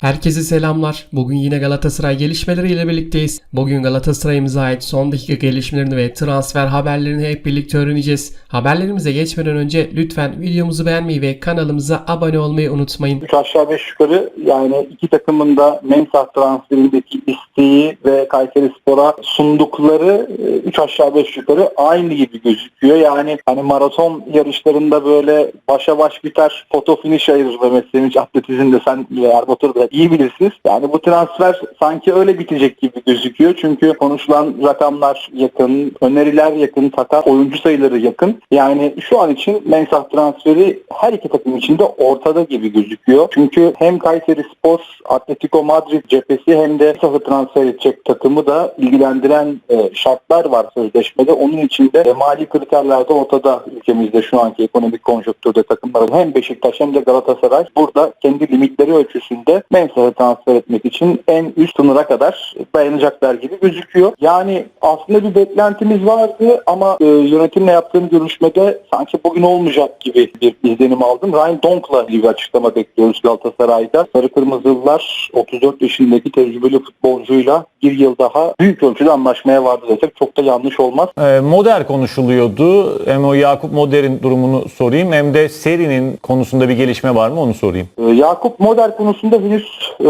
Herkese selamlar. Bugün yine Galatasaray gelişmeleriyle birlikteyiz. Bugün Galatasaray'ımıza ait son dakika gelişmelerini ve transfer haberlerini hep birlikte öğreneceğiz. Haberlerimize geçmeden önce lütfen videomuzu beğenmeyi ve kanalımıza abone olmayı unutmayın. 3 aşağı 5 yukarı yani iki takımın da Mensah transferindeki isteği ve Kayseri Spor'a sundukları 3 aşağı 5 yukarı aynı gibi gözüküyor. Yani hani maraton yarışlarında böyle başa baş biter foto finish ayırır ve mesleğin atletizmde sen ve Erbatur iyi bilirsiniz. Yani bu transfer sanki öyle bitecek gibi gözüküyor. Çünkü konuşulan rakamlar yakın, öneriler yakın, takas oyuncu sayıları yakın. Yani şu an için Mensah transferi her iki takım için de ortada gibi gözüküyor. Çünkü hem Kayseri Spor, Atletico Madrid cephesi hem de Mensah'ı transfer edecek takımı da ilgilendiren e, şartlar var sözleşmede. Onun için de e, mali kriterler de ortada ülkemizde şu anki ekonomik konjonktürde takımlar hem Beşiktaş hem de Galatasaray burada kendi limitleri ölçüsünde Mensah'ı transfer etmek için en üst sınıra kadar dayanacaklar gibi gözüküyor. Yani aslında bir beklentimiz vardı ama e, yönetimle yaptığım görüşmede sanki bugün olmayacak gibi bir izlenim aldım. Ryan Donk'la ilgili bir açıklama bekliyoruz Galatasaray'da. Sarı Kırmızılılar 34 yaşındaki tecrübeli futbolcuyla bir yıl daha büyük ölçüde anlaşmaya vardı desek çok da yanlış olmaz. Ee, Moder konuşuluyordu. Hem o Yakup Moder'in durumunu sorayım hem de serinin konusunda bir gelişme var mı onu sorayım. Ee, Yakup Moder konusunda henüz e,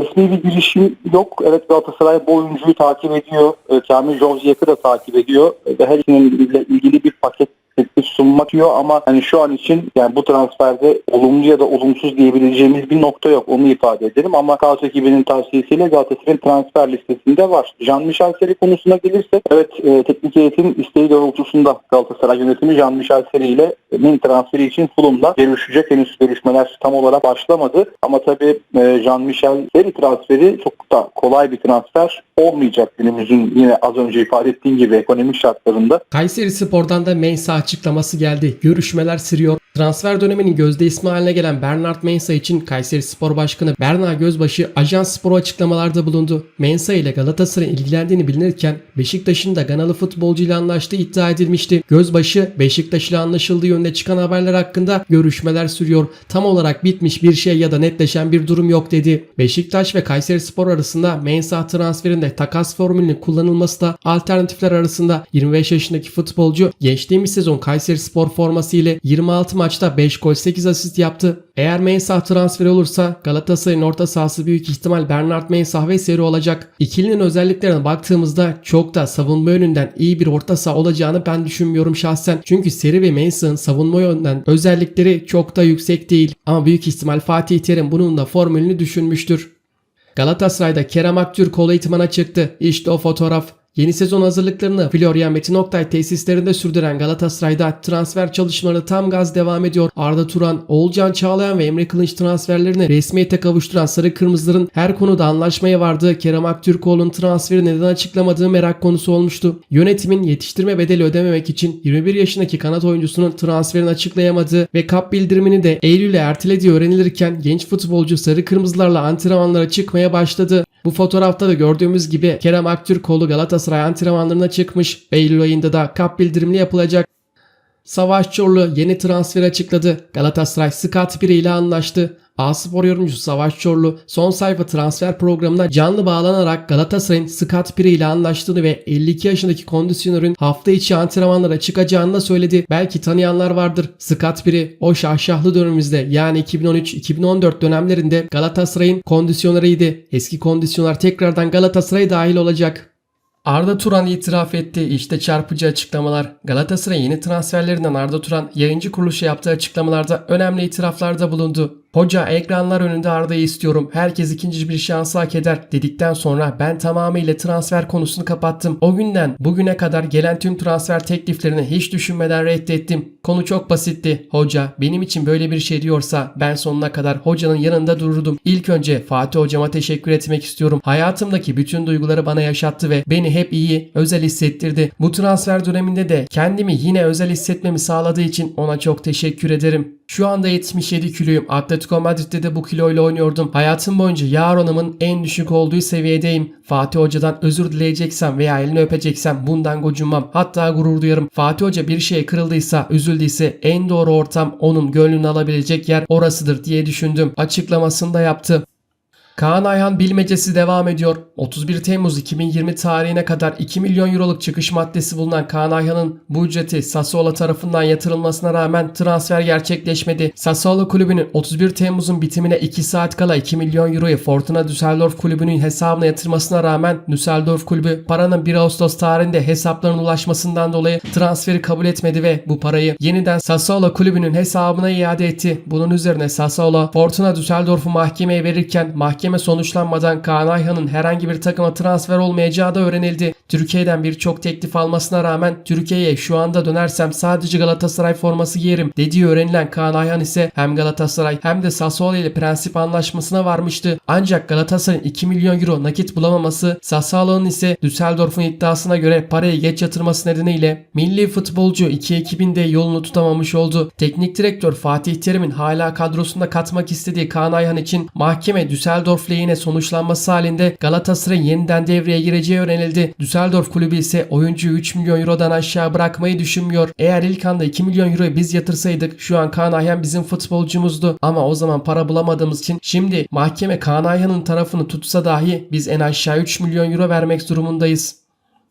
resmi bir girişim yok. Evet Galatasaray bu oyuncuyu takip ediyor. E, Kamil Jovziyak'ı da takip ediyor. E, her ikisiyle ilgili bir paket teklif sunmak diyor ama hani şu an için yani bu transferde olumlu ya da olumsuz diyebileceğimiz bir nokta yok. Onu ifade edelim ama Galatasaray ekibinin tavsiyesiyle Galatasaray'ın transfer listesinde var. Jean-Michel Seri konusuna gelirsek evet e, teknik heyetin isteği doğrultusunda Galatasaray yönetimi Jean-Michel Seri ile min transferi için Fulham'la görüşecek. Henüz görüşmeler tam olarak başlamadı. Ama tabii e, Jean-Michel Seri transferi çok da kolay bir transfer olmayacak günümüzün yine az önce ifade ettiğim gibi ekonomik şartlarında. Kayseri Spor'dan da Mensah açıklaması geldi. Görüşmeler sürüyor. Transfer döneminin gözde ismi haline gelen Bernard Mensah için Kayseri Spor Başkanı Berna Gözbaşı Ajans Spor'a açıklamalarda bulundu. Mensah ile Galatasaray'ın ilgilendiğini bilinirken Beşiktaş'ın da Ganalı futbolcuyla anlaştığı iddia edilmişti. Gözbaşı Beşiktaş ile anlaşıldığı yönde çıkan haberler hakkında görüşmeler sürüyor. Tam olarak bitmiş bir şey ya da netleşen bir durum yok dedi. Beşiktaş ve Kayseri Spor arasında Mensah transferinde takas formülünün kullanılması da alternatifler arasında 25 yaşındaki futbolcu geçtiğimiz sezon Kayseri Spor forması ile 26 maçta 5 gol 8 asist yaptı. Eğer Mensah transferi olursa Galatasaray'ın orta sahası büyük ihtimal Bernard Mensah ve Seri olacak. İkilinin özelliklerine baktığımızda çok da savunma yönünden iyi bir orta saha olacağını ben düşünmüyorum şahsen. Çünkü Seri ve Mensah'ın savunma yönden özellikleri çok da yüksek değil. Ama büyük ihtimal Fatih Terim bunun da formülünü düşünmüştür. Galatasaray'da Kerem Aktürkoğlu eğitimana çıktı. İşte o fotoğraf. Yeni sezon hazırlıklarını Florian Metin Oktay tesislerinde sürdüren Galatasaray'da transfer çalışmaları tam gaz devam ediyor. Arda Turan, Oğulcan Çağlayan ve Emre Kılınç transferlerini resmiyete kavuşturan Sarı Kırmızıların her konuda anlaşmaya vardığı Kerem Aktürkoğlu'nun transferi neden açıklamadığı merak konusu olmuştu. Yönetimin yetiştirme bedeli ödememek için 21 yaşındaki kanat oyuncusunun transferini açıklayamadığı ve kap bildirimini de Eylül'e ertelediği öğrenilirken genç futbolcu Sarı Kırmızılarla antrenmanlara çıkmaya başladı. Bu fotoğrafta da gördüğümüz gibi Kerem Aktürkoğlu Galatasaray antrenmanlarına çıkmış. Eylül ayında da kap bildirimli yapılacak. Savaş Çorlu yeni transfer açıkladı. Galatasaray Scott Piri ile anlaştı. A-Spor yorumcusu Savaş Çorlu son sayfa transfer programına canlı bağlanarak Galatasaray'ın Scott Piri ile anlaştığını ve 52 yaşındaki kondisyonörün hafta içi antrenmanlara çıkacağını da söyledi. Belki tanıyanlar vardır. Scott Piri o şahşahlı dönemimizde yani 2013-2014 dönemlerinde Galatasaray'ın kondisyonörüydü. Eski kondisyoner tekrardan Galatasaray'a dahil olacak. Arda Turan itiraf etti. İşte çarpıcı açıklamalar. Galatasaray yeni transferlerinden Arda Turan yayıncı kuruluşa yaptığı açıklamalarda önemli itiraflarda bulundu. Hoca ekranlar önünde Arda'yı istiyorum. Herkes ikinci bir şansı hak eder dedikten sonra ben tamamıyla transfer konusunu kapattım. O günden bugüne kadar gelen tüm transfer tekliflerini hiç düşünmeden reddettim. Konu çok basitti. Hoca benim için böyle bir şey diyorsa ben sonuna kadar hocanın yanında dururdum. İlk önce Fatih hocama teşekkür etmek istiyorum. Hayatımdaki bütün duyguları bana yaşattı ve beni hep iyi, özel hissettirdi. Bu transfer döneminde de kendimi yine özel hissetmemi sağladığı için ona çok teşekkür ederim. Şu anda 77 kiloyum. Atletico Madrid'de de bu kiloyla oynuyordum. Hayatım boyunca yağ oranımın en düşük olduğu seviyedeyim. Fatih Hoca'dan özür dileyeceksem veya elini öpeceksem bundan gocunmam. Hatta gurur duyarım. Fatih Hoca bir şeye kırıldıysa, üzüldüyse en doğru ortam onun gönlünü alabilecek yer orasıdır diye düşündüm. Açıklamasını da yaptı. Kaan Ayhan bilmecesi devam ediyor. 31 Temmuz 2020 tarihine kadar 2 milyon euroluk çıkış maddesi bulunan Kaan Ayhan'ın bu ücreti Sassuolo tarafından yatırılmasına rağmen transfer gerçekleşmedi. Sassuolo kulübünün 31 Temmuz'un bitimine 2 saat kala 2 milyon euroyu Fortuna Düsseldorf kulübünün hesabına yatırmasına rağmen Düsseldorf kulübü paranın 1 Ağustos tarihinde hesaplarına ulaşmasından dolayı transferi kabul etmedi ve bu parayı yeniden Sassuolo kulübünün hesabına iade etti. Bunun üzerine Sassuolo Fortuna Düsseldorf'u mahkemeye verirken mahkeme sonuçlanmadan Kaan Ayhan'ın herhangi bir takıma transfer olmayacağı da öğrenildi. Türkiye'den birçok teklif almasına rağmen Türkiye'ye şu anda dönersem sadece Galatasaray forması giyerim dediği öğrenilen Kaan Ayhan ise hem Galatasaray hem de Sassuolo ile prensip anlaşmasına varmıştı. Ancak Galatasaray'ın 2 milyon euro nakit bulamaması Sassuolo'nun ise Düsseldorf'un iddiasına göre parayı geç yatırması nedeniyle milli futbolcu iki ekibinde yolunu tutamamış oldu. Teknik direktör Fatih Terim'in hala kadrosunda katmak istediği Kaan Ayhan için mahkeme Düsseldorf lehine sonuçlanması halinde Galatasaray'ın yeniden devreye gireceği öğrenildi. Düsseldorf kulübü ise oyuncuyu 3 milyon eurodan aşağı bırakmayı düşünmüyor. Eğer ilk anda 2 milyon euroyu biz yatırsaydık şu an Kaan Ayhan bizim futbolcumuzdu. Ama o zaman para bulamadığımız için şimdi mahkeme Kaan Ayhan'ın tarafını tutsa dahi biz en aşağı 3 milyon euro vermek durumundayız.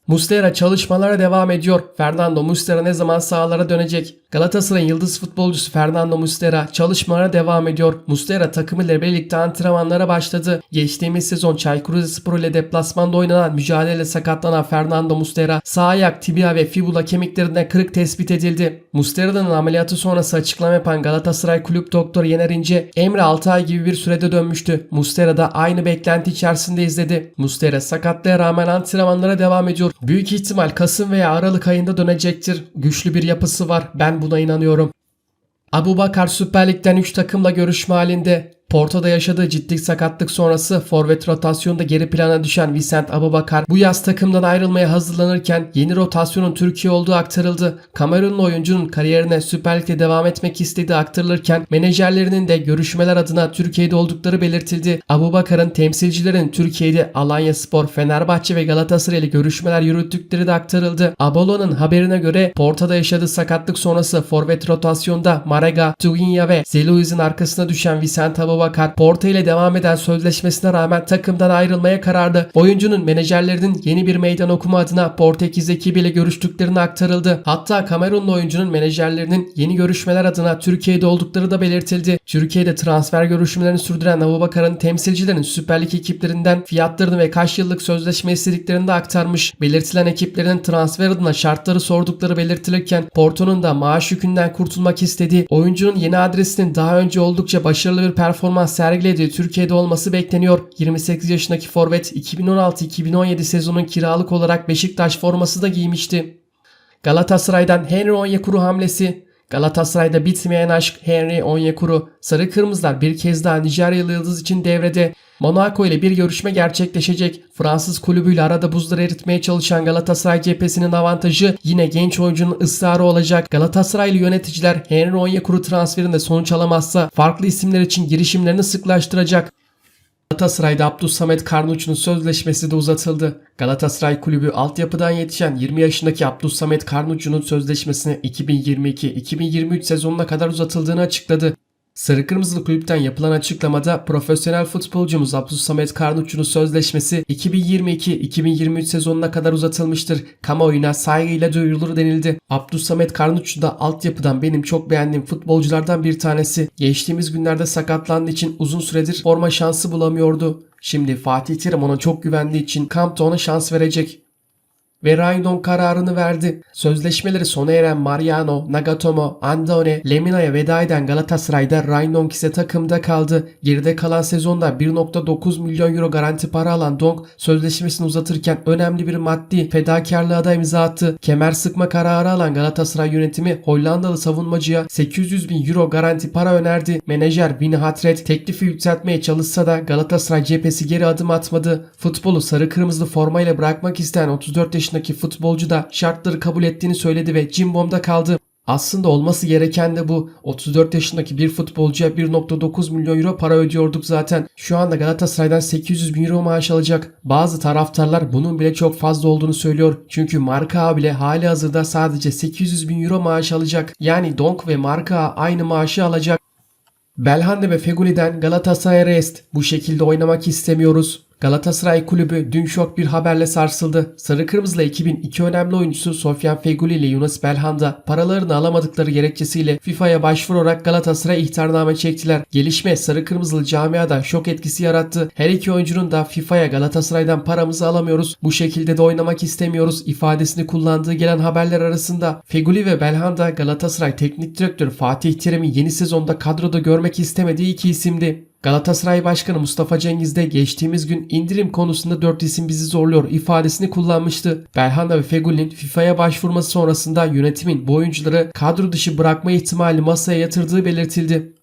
Muslera çalışmalara devam ediyor. Fernando Muslera ne zaman sahalara dönecek? Galatasaray'ın yıldız futbolcusu Fernando Muslera çalışmalara devam ediyor. Muslera takımıyla birlikte antrenmanlara başladı. Geçtiğimiz sezon Çaykur Rizespor ile deplasmanda oynanan mücadele sakatlanan Fernando Muslera sağ ayak, tibia ve fibula kemiklerinde kırık tespit edildi. Muslera'nın ameliyatı sonrası açıklama yapan Galatasaray Kulüp Doktor Yener İnce, Emre 6 ay gibi bir sürede dönmüştü. Muslera da aynı beklenti içerisinde izledi. Muslera sakatlığa rağmen antrenmanlara devam ediyor. Büyük ihtimal Kasım veya Aralık ayında dönecektir. Güçlü bir yapısı var. Ben buna inanıyorum. Abu Bakar Süper Lig'den 3 takımla görüşme halinde. Porto'da yaşadığı ciddi sakatlık sonrası forvet rotasyonda geri plana düşen Vicent Abubakar bu yaz takımdan ayrılmaya hazırlanırken yeni rotasyonun Türkiye olduğu aktarıldı. Kamerunlu oyuncunun kariyerine Süper Lig'de devam etmek istediği aktarılırken menajerlerinin de görüşmeler adına Türkiye'de oldukları belirtildi. Abubakar'ın temsilcilerin Türkiye'de Alanya Spor, Fenerbahçe ve Galatasaray ile görüşmeler yürüttükleri de aktarıldı. Abolo'nun haberine göre Porto'da yaşadığı sakatlık sonrası forvet rotasyonda Marega, Tuginya ve Zeluiz'in arkasına düşen Vicent Abubakar Porto ile devam eden sözleşmesine rağmen takımdan ayrılmaya kararlı. Oyuncunun menajerlerinin yeni bir meydan okuma adına Portekiz ekibiyle görüştüklerini aktarıldı. Hatta Kamerunlu oyuncunun menajerlerinin yeni görüşmeler adına Türkiye'de oldukları da belirtildi. Türkiye'de transfer görüşmelerini sürdüren Abubakar'ın temsilcilerin Süper Lig ekiplerinden fiyatlarını ve kaç yıllık sözleşme istediklerini de aktarmış. Belirtilen ekiplerin transfer adına şartları sordukları belirtilirken Porto'nun da maaş yükünden kurtulmak istediği, oyuncunun yeni adresinin daha önce oldukça başarılı bir performans sergilediği Türkiye'de olması bekleniyor. 28 yaşındaki forvet 2016-2017 sezonun kiralık olarak Beşiktaş forması da giymişti. Galatasaray'dan Henry Onyekuru hamlesi Galatasaray'da bitmeyen aşk Henry Onyekuru. Sarı Kırmızılar bir kez daha Nijeryalı yıldız için devrede. Monaco ile bir görüşme gerçekleşecek. Fransız kulübüyle arada buzları eritmeye çalışan Galatasaray cephesinin avantajı yine genç oyuncunun ısrarı olacak. Galatasaraylı yöneticiler Henry Onyekuru transferinde sonuç alamazsa farklı isimler için girişimlerini sıklaştıracak. Galatasaray'da Abdülsamet Karnuç'un sözleşmesi de uzatıldı. Galatasaray Kulübü altyapıdan yetişen 20 yaşındaki Abdülsamet Karnuç'un sözleşmesini 2022-2023 sezonuna kadar uzatıldığını açıkladı. Sarı Kırmızılı Kulüpten yapılan açıklamada profesyonel futbolcumuz Abdülsamet Karnuççu'nun sözleşmesi 2022-2023 sezonuna kadar uzatılmıştır. Kamuoyuna saygıyla duyurulur denildi. Abdülsamet Karnuççu da altyapıdan benim çok beğendiğim futbolculardan bir tanesi. Geçtiğimiz günlerde sakatlandığı için uzun süredir forma şansı bulamıyordu. Şimdi Fatih Terim ona çok güvendiği için kampta ona şans verecek ve Raynon kararını verdi. Sözleşmeleri sona eren Mariano, Nagatomo, Andone, Lemina'ya veda eden Galatasaray'da Raynon ise takımda kaldı. Geride kalan sezonda 1.9 milyon euro garanti para alan Dong sözleşmesini uzatırken önemli bir maddi fedakarlığa da imza attı. Kemer sıkma kararı alan Galatasaray yönetimi Hollandalı savunmacıya 800 bin euro garanti para önerdi. Menajer Vini Hatred teklifi yükseltmeye çalışsa da Galatasaray cephesi geri adım atmadı. Futbolu sarı kırmızı formayla bırakmak isteyen 34 yaşındaki futbolcu da şartları kabul ettiğini söyledi ve Cimbom'da kaldı. Aslında olması gereken de bu. 34 yaşındaki bir futbolcuya 1.9 milyon euro para ödüyorduk zaten. Şu anda Galatasaray'dan 800 bin euro maaş alacak. Bazı taraftarlar bunun bile çok fazla olduğunu söylüyor. Çünkü Marka bile hali hazırda sadece 800 bin euro maaş alacak. Yani Donk ve Marka aynı maaşı alacak. Belhanda ve Feguli'den Galatasaray Rest. Bu şekilde oynamak istemiyoruz. Galatasaray Kulübü dün şok bir haberle sarsıldı. Sarı Kırmızılı ekibin iki önemli oyuncusu Sofyan Feguli ile Yunus Belhanda paralarını alamadıkları gerekçesiyle FIFA'ya başvurarak Galatasaray ihtarname çektiler. Gelişme Sarı Kırmızılı camiada şok etkisi yarattı. Her iki oyuncunun da FIFA'ya Galatasaray'dan paramızı alamıyoruz. Bu şekilde de oynamak istemiyoruz ifadesini kullandığı gelen haberler arasında Feguli ve Belhanda Galatasaray Teknik Direktörü Fatih Terim'i yeni sezonda kadroda görmek istemediği iki isimdi. Galatasaray Başkanı Mustafa Cengiz de geçtiğimiz gün indirim konusunda 4 isim bizi zorluyor ifadesini kullanmıştı. Belhanda ve Fegül'ün FIFA'ya başvurması sonrasında yönetimin bu oyuncuları kadro dışı bırakma ihtimali masaya yatırdığı belirtildi.